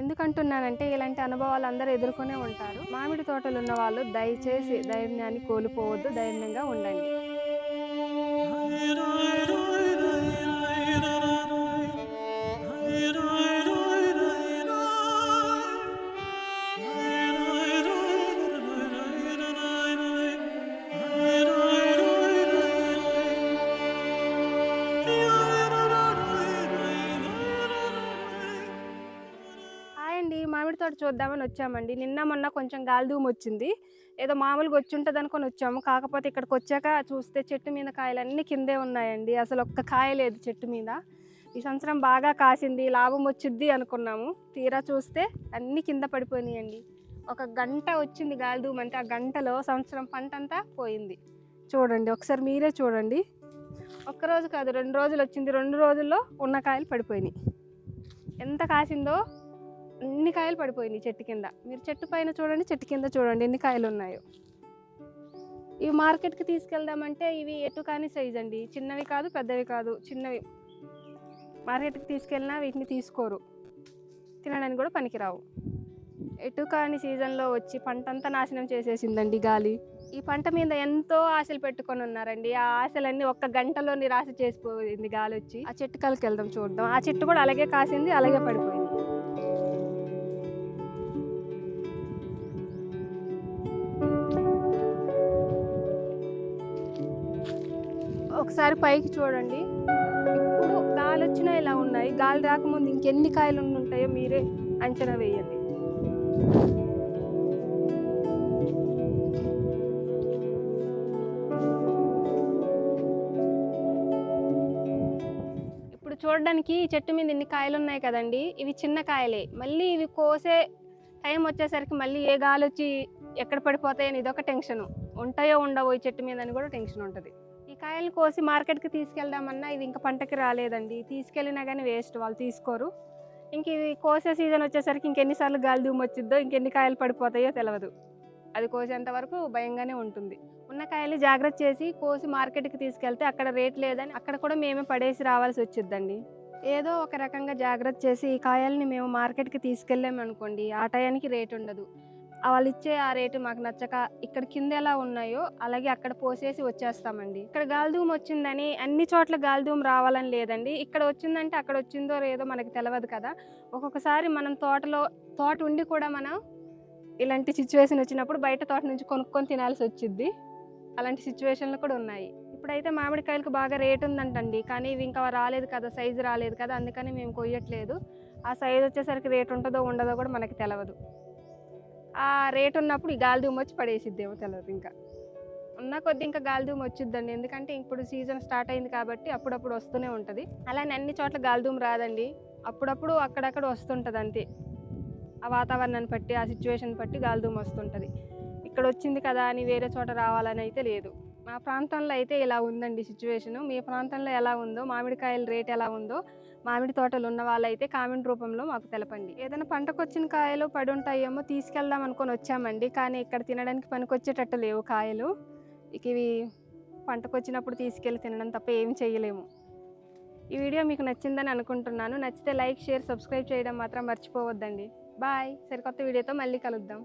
ఎందుకంటున్నానంటే ఇలాంటి అనుభవాలు అందరూ ఎదుర్కొనే ఉంటారు. మామిడి తోటలు ఉన్న వాళ్ళు దయచేసి ధైర్యాన్ని కోల్పోవద్దు ధైర్యంగా ఉండండి. మామిడి తోట చూద్దామని వచ్చామండి. నిన్న మొన్న కొంచెం గాలిదూము వచ్చింది. ఏదో మామూలుగా వచ్చి ఉంటుంది అనుకొని వచ్చాము. కాకపోతే ఇక్కడికి వచ్చాక చూస్తే చెట్టు మీద కాయలన్నీ కిందే ఉన్నాయండి. అసలు ఒక్క కాయ లేదు చెట్టు మీద. ఈ సంవత్సరం బాగా కాసింది లాభం వచ్చింది అనుకున్నాము. తీరా చూస్తే అన్నీ కింద పడిపోయినాయండి. ఒక గంట వచ్చింది గాలిదూము అంటే ఆ గంటలో సంవత్సరం పంట అంతా పోయింది. చూడండి ఒకసారి మీరే చూడండి. ఒక్క రోజు కాదు రెండు రోజులు వచ్చింది. రెండు రోజుల్లో ఉన్న కాయలు పడిపోయినాయి. ఎంత కాసిందో అన్ని కాయలు పడిపోయినాయి చెట్టు కింద? మీరు చెట్టు పైన చూడండి చెట్టు కింద చూడండి ఎన్ని కాయలు ఉన్నాయో. ఇవి మార్కెట్కి తీసుకెళ్దామంటే ఇవి ఎటు కాని సైజ్ అండి. చిన్నవి కాదు పెద్దవి కాదు చిన్నవి. మార్కెట్కి తీసుకెళ్ళినా వీటిని తీసుకోరు. తినడానికి కూడా పనికిరావు. ఎటు కాని సీజన్లో వచ్చి పంట అంతా నాశనం చేసేసిందండి గాలి. ఈ పంట మీద ఎంతో ఆశలు పెట్టుకొని ఉన్నారండి. ఆ ఆశలన్నీ ఒక్క గంటలో నిరాశ చేసిపోయింది గాలి వచ్చి. ఆ చెట్టు కలికి వెళ్దాం చూద్దాం. ఆ చెట్టు కూడా అలాగే కాసింది అలాగే పడిపోయింది. ఒకసారి పైకి చూడండి. ఇప్పుడు గాలి వచ్చినా ఇలా ఉన్నాయి? గాలి రాకముందు ఇంకెన్ని కాయలు ఉంటాయో మీరే అంచనా వేయండి. ఇప్పుడు చూడడానికి ఈ చెట్టు మీద ఇన్ని కాయలు ఉన్నాయి కదండి? ఇవి చిన్న కాయలే. మళ్ళీ ఇవి కోసే టైం వచ్చేసరికి మళ్ళీ ఏ గాలి వచ్చి ఎక్కడ పడిపోతాయని ఇదొక టెన్షన్. ఉంటాయో ఉండవో ఈ చెట్టు మీద అని కూడా టెన్షన్ ఉంటుంది. కాయలు కోసి మార్కెట్కి తీసుకెళ్దామన్నా ఇవి ఇంకా పంటకి రాలేదండి. తీసుకెళ్ళినా కానీ వేస్ట్ వాళ్ళు తీసుకోరు. ఇంక ఇవి కోసే సీజన్ వచ్చేసరికి ఇంకెన్నిసార్లు గాలి దుమ్ము వచ్చిద్దో ఇంకెన్ని కాయలు పడిపోతాయో తెలియదు అది కోసేంత వరకు భయంగానే ఉంటుంది. ఉన్న కాయలు జాగ్రత్త చేసి కోసి మార్కెట్కి తీసుకెళ్తే అక్కడ రేట్ లేదని అక్కడ కూడా మేమే పడేసి రావాల్సి వచ్చిద్దండి. ఏదో ఒక రకంగా జాగ్రత్త చేసి ఈ కాయల్ని మేము మార్కెట్కి తీసుకెళ్ళామనుకోండి ఆ టయానికి రేట్ ఉండదు. వాళ్ళు ఇచ్చే ఆ రేటు మాకు నచ్చక ఇక్కడ కింద ఎలా ఉన్నాయో అలాగే అక్కడ పోసేసి వచ్చేస్తామండి. ఇక్కడ గాలిధూమ్ వచ్చిందని అన్ని చోట్ల గాలిధూమ్ రావాలని లేదండి. ఇక్కడ వచ్చిందంటే అక్కడ వచ్చిందో లేదో మనకి తెలియదు కదా. ఒక్కొక్కసారి మనం తోటలో తోట ఉండి కూడా మనం ఇలాంటి సిచ్యువేషన్ వచ్చినప్పుడు బయట తోట నుంచి కొనుక్కొని తినాల్సి వచ్చింది అలాంటి సిచ్యువేషన్లు కూడా ఉన్నాయి. ఇప్పుడైతే మామిడికాయలకు బాగా రేట్ ఉందంటండి. కానీ ఇవి ఇంకా రాలేదు కదా సైజు రాలేదు కదా అందుకని మేము కొయ్యట్లేదు. ఆ సైజు వచ్చేసరికి రేట్ ఉంటుందో ఉండదో కూడా మనకి తెలియదు ఆ రేట్ ఉన్నప్పుడు ఈ గాలిదూమ్ వచ్చి పడేసిద్దేమో తెలియదు ఇంకా. ఉన్న కొద్ది ఇంకా గాలిదూమ్ వచ్చిద్దండి. ఎందుకంటే ఇప్పుడు సీజన్ స్టార్ట్ అయింది కాబట్టి అప్పుడప్పుడు వస్తూనే ఉంటుంది. అలానే అన్ని చోట్ల గాలిదూమ్ రాదండి. అప్పుడప్పుడు అక్కడక్కడ వస్తుంటుంది అంతే. ఆ వాతావరణాన్ని బట్టి ఆ సిచ్యువేషన్ బట్టి గాలిదూమ్ వస్తుంటుంది. ఇక్కడ వచ్చింది కదా అని వేరే చోట రావాలని అయితే లేదు. మా ప్రాంతంలో అయితే ఇలా ఉందండి సిచ్యువేషను. మీ ప్రాంతంలో ఎలా ఉందో మామిడికాయల రేట్ ఎలా ఉందో మామిడి తోటలు ఉన్న వాళ్ళైతే కామెంట్ రూపంలో మాకు తెలపండి. ఏదైనా పంటకు వచ్చిన కాయలు పడి ఉంటాయేమో తీసుకెళ్దాం అనుకొని వచ్చామండి. కానీ ఇక్కడ తినడానికి పనికొచ్చేటట్టు లేవు కాయలు. ఇక ఇవి పంటకు వచ్చినప్పుడు తీసుకెళ్ళి తినడం తప్ప ఏం చేయలేము. ఈ వీడియో మీకు నచ్చిందని అనుకుంటున్నాను. నచ్చితే లైక్ షేర్ సబ్స్క్రైబ్ చేయడం మాత్రం మర్చిపోవద్దండి. బాయ్. సరికొత్త వీడియోతో మళ్ళీ కలుద్దాం.